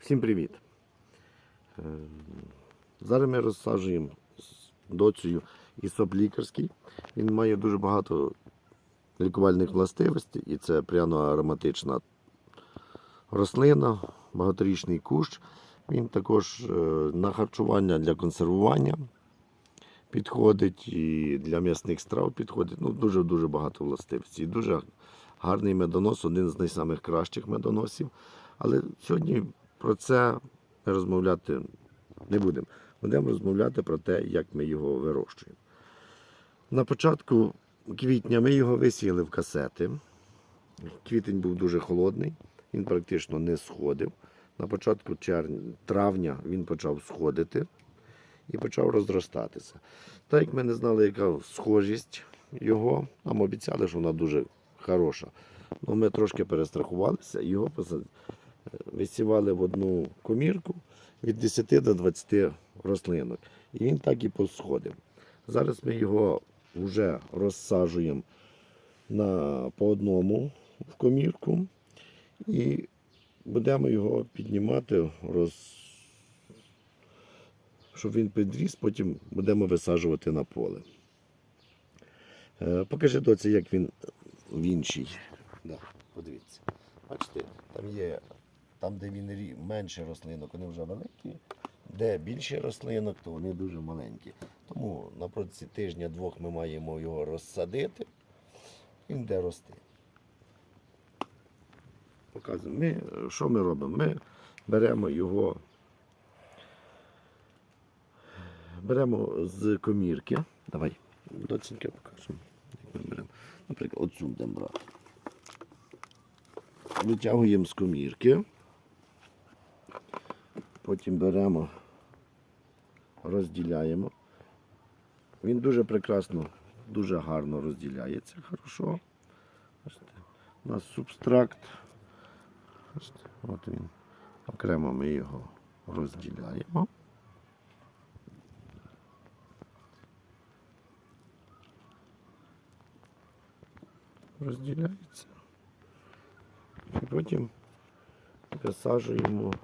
Всім привіт! Е, Зараз ми розсаджуємо з доцею ісоп лікарський. Він має дуже багато лікувальних властивостей, і це пряно-ароматична рослина, багаторічний кущ. Він також е, на харчування для консервування підходить і для м'ясних страв підходить. Ну, дуже-дуже багато властивостей. Дуже гарний медонос, один з найсамих кращих медоносів. Але сьогодні про це ми розмовляти не будемо. Будемо розмовляти про те, як ми його вирощуємо. На початку квітня ми його висіяли в касети. Квітень був дуже холодний, він практично не сходив. На початку червня, травня він почав сходити і почав розростатися. Так як ми не знали, яка схожість його, нам обіцяли, що вона дуже хороша. Ну, ми трошки перестрахувалися і його висівали в одну комірку від 10 до 20 рослинок. І він так і посходив. Зараз ми його вже розсаджуємо на, по одному в комірку і будемо його піднімати, роз... щоб він підріс, потім будемо висаджувати на поле. Е, Покажи доці, як він в іншій. Да, подивіться. Бачите, там є, там, де він менше рослинок, вони вже великі. Де більше рослинок, то вони дуже маленькі. Тому на протязі тижня-двох ми маємо його розсадити. Він де рости. Показуємо. Ми, що ми робимо? Ми беремо його, беремо з комірки. Давай, доцінька покажемо. Наприклад, оцю будемо брати. Витягуємо з комірки. Потім беремо, розділяємо. Він дуже прекрасно, дуже гарно розділяється. Хорошо. У нас субстракт. От він. Окремо ми його розділяємо. Розділяється. І потім висаджуємо,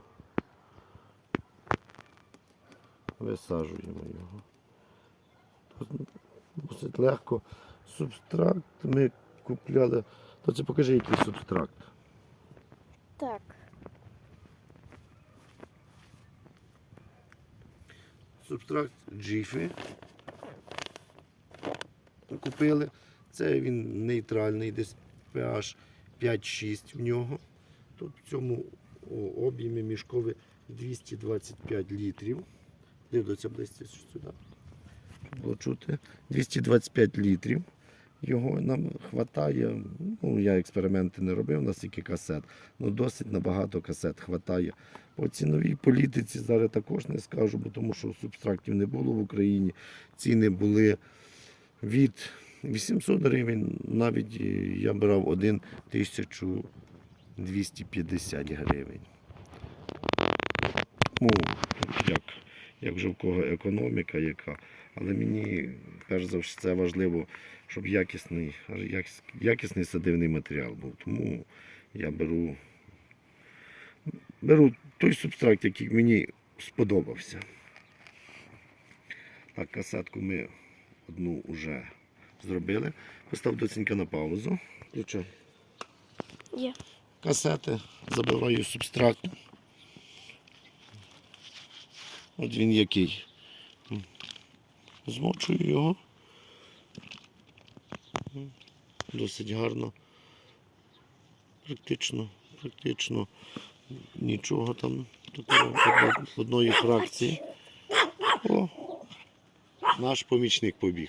висаджуємо його. Тут досить легко. Субстракт ми купляли. То це покажи, який субстракт. Так. Субстракт Джіфі. Купили. Це він нейтральний, десь pH 5-6 в нього. Тут в цьому об'ємі мішкові 225 літрів. Дивіться ближче сюди. Було чути. 225 літрів. Його нам вистачає. Ну, я експерименти не робив, у нас тільки касет. Ну, досить набагато касет вистачає. По ціновій політиці зараз також не скажу, бо тому що субстрактів не було в Україні. Ціни були від 800 гривень, навіть е, я брав один 1250 гривень. Ну, як, як вже в кого економіка яка. Але мені, перш за все, важливо, щоб якісний, якісний садивний матеріал був. Тому я беру, беру той субстракт, який мені сподобався. Так, касетку ми одну вже зробили. Постав доцінька на паузу. Включай. Є. Касети, забиваю субстракт. От він який. Змочую його. Досить гарно. Практично, практично нічого там такого одної фракції. О, наш помічник побіг.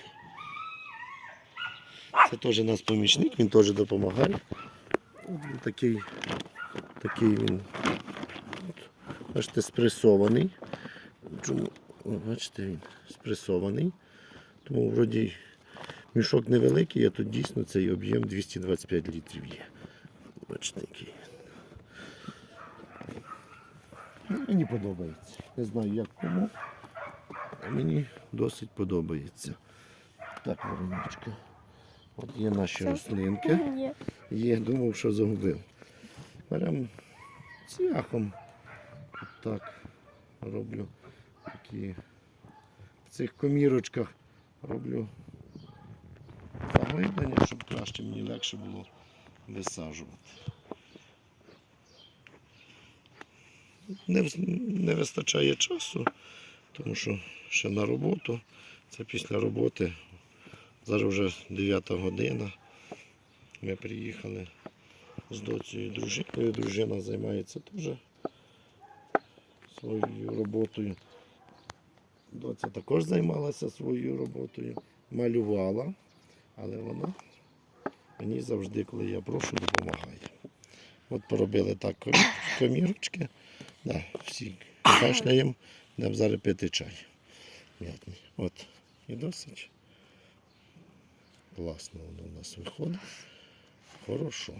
Це теж наш помічник, він теж допомагає. Такий, такий він. Бачите, спресований. Чому? О, бачите, він спресований. Тому вроді мішок невеликий, а тут дійсно цей об'єм 225 літрів є. Бачите, який. Ну, Мені подобається. Не знаю як кому. А мені досить подобається. Так, Вороночка. От є наші Це- рослинки. Є. Думав, що загубив. Беремо цвяхом так роблю такі в цих комірочках роблю заглиблення, щоб краще мені легше було висаджувати. Не, не вистачає часу, тому що ще на роботу. Це після роботи. Зараз вже 9 година. Ми приїхали з доцією дружиною. Дружина займається теж своєю роботою. Доця також займалася своєю роботою, малювала, але вона мені завжди, коли я прошу, допомагає. От поробили так комірочки. Да, всі кашляємо, будемо зараз пити чай. От. І досить класно воно у нас виходить. Хорошо.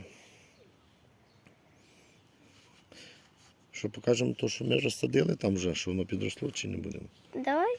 Що покажемо то, що ми розсадили там вже, що воно підросло чи не будемо? Давай.